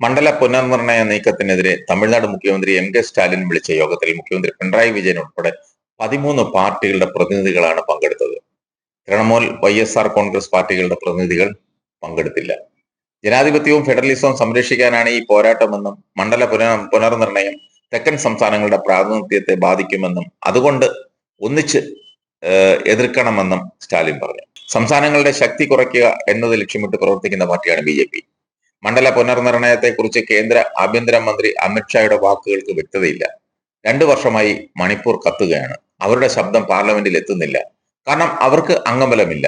മണ്ഡല പുനർനിർണയ നീക്കത്തിനെതിരെ തമിഴ്നാട് മുഖ്യമന്ത്രി M K Stalin വിളിച്ച യോഗത്തിൽ മുഖ്യമന്ത്രി പിണറായി വിജയൻ ഉൾപ്പെടെ പതിമൂന്ന് പാർട്ടികളുടെ പ്രതിനിധികളാണ് പങ്കെടുത്തത്. Trinamool Y S R Congress പാർട്ടികളുടെ പ്രതിനിധികൾ പങ്കെടുത്തില്ല. ജനാധിപത്യവും ഫെഡറലിസവും സംരക്ഷിക്കാനാണ് ഈ പോരാട്ടമെന്നും മണ്ഡല പുനർ പുനർനിർണയം തെക്കൻ സംസ്ഥാനങ്ങളുടെ പ്രാതിനിധ്യത്തെ ബാധിക്കുമെന്നും അതുകൊണ്ട് ഒന്നിച്ച് എതിർക്കണമെന്നും സ്റ്റാലിൻ പറഞ്ഞു. സംസ്ഥാനങ്ങളുടെ ശക്തി കുറയ്ക്കുക എന്നത് ലക്ഷ്യമിട്ട് പ്രവർത്തിക്കുന്ന പാർട്ടിയാണ് ബി ജെ പി. മണ്ഡല പുനർനിർണയത്തെക്കുറിച്ച് കേന്ദ്ര ആഭ്യന്തരമന്ത്രി അമിത്ഷായുടെ വാക്കുകൾക്ക് വ്യക്തതയില്ല. രണ്ടു വർഷമായി മണിപ്പൂർ കത്തുകയാണ്. അവരുടെ ശബ്ദം പാർലമെന്റിൽ എത്തുന്നില്ല. കാരണം അവർക്ക് അംഗബലമില്ല.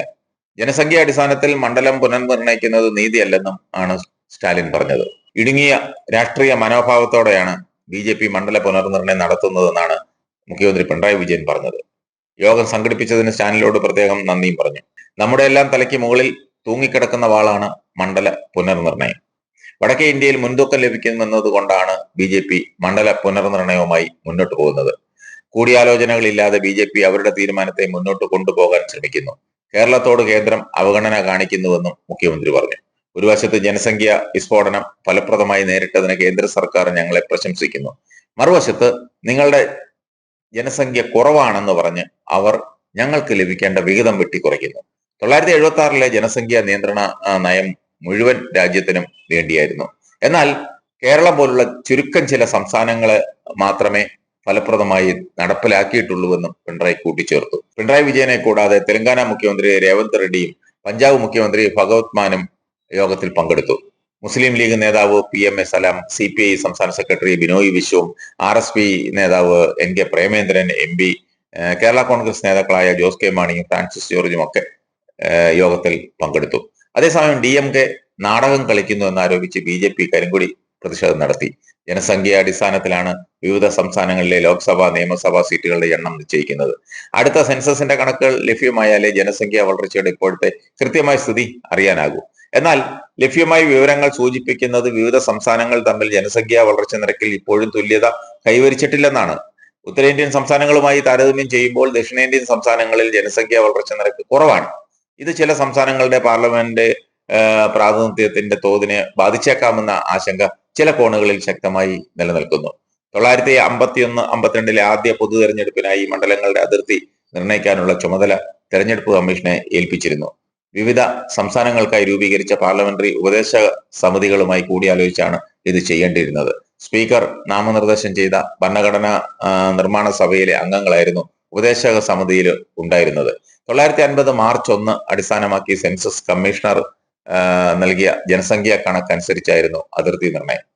ജനസംഖ്യ അടിസ്ഥാനത്തിൽ മണ്ഡലം പുനർനിർണയിക്കുന്നത് നീതിയല്ലെന്നും ആണ് സ്റ്റാലിൻ പറഞ്ഞത്. ഇടുങ്ങിയ രാഷ്ട്രീയ മനോഭാവത്തോടെയാണ് ബി ജെ പി മണ്ഡല പുനർനിർണയം നടത്തുന്നതെന്നാണ് മുഖ്യമന്ത്രി പിണറായി വിജയൻ പറഞ്ഞത്. യോഗം സംഘടിപ്പിച്ചതിന് സ്റ്റാലിനോട് പ്രത്യേകം നന്ദിയും പറഞ്ഞു. നമ്മുടെ എല്ലാം തലയ്ക്ക് മുകളിൽ തൂങ്ങിക്കിടക്കുന്ന വാളാണ് മണ്ഡല പുനർനിർണയം. വടക്കേ ഇന്ത്യയിൽ മുൻതൂക്കം ലഭിക്കുമെന്നത് കൊണ്ടാണ് ബി ജെ പി മണ്ഡല പുനർനിർണയവുമായി മുന്നോട്ട് പോകുന്നത്. കൂടിയാലോചനകളില്ലാതെ ബി ജെ പി അവരുടെ തീരുമാനത്തെ മുന്നോട്ട് കൊണ്ടുപോകാൻ ശ്രമിക്കുന്നു. കേരളത്തോട് കേന്ദ്രം അവഗണന കാണിക്കുന്നുവെന്നും മുഖ്യമന്ത്രി പറഞ്ഞു. ഒരു വശത്ത് ജനസംഖ്യ വിസ്ഫോടനം ഫലപ്രദമായി നേരിട്ടതിന് കേന്ദ്ര സർക്കാർ ഞങ്ങളെ പ്രശംസിക്കുന്നു. മറുവശത്ത് നിങ്ങളുടെ ജനസംഖ്യ കുറവാണെന്ന് പറഞ്ഞ് അവർ ഞങ്ങൾക്ക് ലഭിക്കേണ്ട വിഹിതം വെട്ടിക്കുറയ്ക്കുന്നു. തൊള്ളായിരത്തി എഴുപത്തി ആറിലെ ജനസംഖ്യാ നിയന്ത്രണ നയം മുഴുവൻ രാജ്യത്തിനും വേണ്ടിയായിരുന്നു. എന്നാൽ കേരളം പോലുള്ള ചുരുക്കം ചില സംസ്ഥാനങ്ങൾ മാത്രമേ ഫലപ്രദമായി നടപ്പിലാക്കിയിട്ടുള്ളൂവെന്നും പിണറായി കൂട്ടിച്ചേർത്തു. പിണറായി വിജയനെ കൂടാതെ തെലങ്കാന മുഖ്യമന്ത്രി രേവന്ത് റെഡ്ഡിയും പഞ്ചാബ് മുഖ്യമന്ത്രി ഭഗവത് മാനും യോഗത്തിൽ പങ്കെടുത്തു. മുസ്ലിം ലീഗ് നേതാവ് P M A Salam C P I സംസ്ഥാന secretary Binoy Viswam R S P നേതാവ് N K Premendran M P Kerala Congress നേതാക്കളായ ജോസ് കെ മാണിയും ഫ്രാൻസിസ് ജോർജും ഒക്കെ യോഗത്തിൽ പങ്കെടുത്തു. അതേസമയം ഡി എം കെ നാടകം കളിക്കുന്നു എന്നാരോപിച്ച് ബി ജെ പി കരിങ്കുടി പ്രതിഷേധം നടത്തി. ജനസംഖ്യ അടിസ്ഥാനത്തിലാണ് വിവിധ സംസ്ഥാനങ്ങളിലെ ലോക്സഭാ നിയമസഭാ സീറ്റുകളുടെ എണ്ണം നിശ്ചയിക്കുന്നത്. അടുത്ത സെൻസസിന്റെ കണക്കുകൾ ലഭ്യമായാലേ ജനസംഖ്യ വളർച്ചയുടെ ഇപ്പോഴത്തെ കൃത്യമായ സ്ഥിതി അറിയാനാകൂ. എന്നാൽ ലഭ്യമായ വിവരങ്ങൾ സൂചിപ്പിക്കുന്നത് വിവിധ സംസ്ഥാനങ്ങൾ തമ്മിൽ ജനസംഖ്യാ വളർച്ച നിരക്കിൽ ഇപ്പോഴും തുല്യത കൈവരിച്ചിട്ടില്ലെന്നാണ്. ഉത്തരേന്ത്യൻ സംസ്ഥാനങ്ങളുമായി താരതമ്യം ചെയ്യുമ്പോൾ ദക്ഷിണേന്ത്യൻ സംസ്ഥാനങ്ങളിൽ ജനസംഖ്യാ വളർച്ച നിരക്ക് കുറവാണ്. ഇത് ചില സംസ്ഥാനങ്ങളുടെ പാർലമെന്റ് പ്രാതിനിധ്യത്തിന്റെ തോതിനെ ബാധിച്ചേക്കാമെന്ന ആശങ്ക ചില കോണുകളിൽ ശക്തമായി നിലനിൽക്കുന്നു. തൊള്ളായിരത്തി അമ്പത്തിയൊന്ന് അമ്പത്തിരണ്ടിലെ ആദ്യ പൊതു തെരഞ്ഞെടുപ്പിനായി മണ്ഡലങ്ങളുടെ അതിർത്തി നിർണയിക്കാനുള്ള ചുമതല തെരഞ്ഞെടുപ്പ് കമ്മീഷനെ ഏൽപ്പിച്ചിരുന്നു. വിവിധ സംസ്ഥാനങ്ങൾക്കായി രൂപീകരിച്ച പാർലമെന്ററി ഉപദേശ സമിതികളുമായി കൂടിയാലോചിച്ചാണ് ഇത് ചെയ്യേണ്ടിയിരുന്നത്. സ്പീക്കർ നാമനിർദ്ദേശം ചെയ്ത ഭരണഘടനാ നിർമ്മാണ സഭയിലെ അംഗങ്ങളായിരുന്നു ഉപദേശക സമിതിയിൽ ഉണ്ടായിരുന്നത്. തൊള്ളായിരത്തി അൻപത് മാർച്ച് ഒന്ന് അടിസ്ഥാനമാക്കി സെൻസസ് കമ്മീഷണർ നൽകിയ ജനസംഖ്യാ കണക്കനുസരിച്ചായിരുന്നു അതിർത്തി നിർണയം.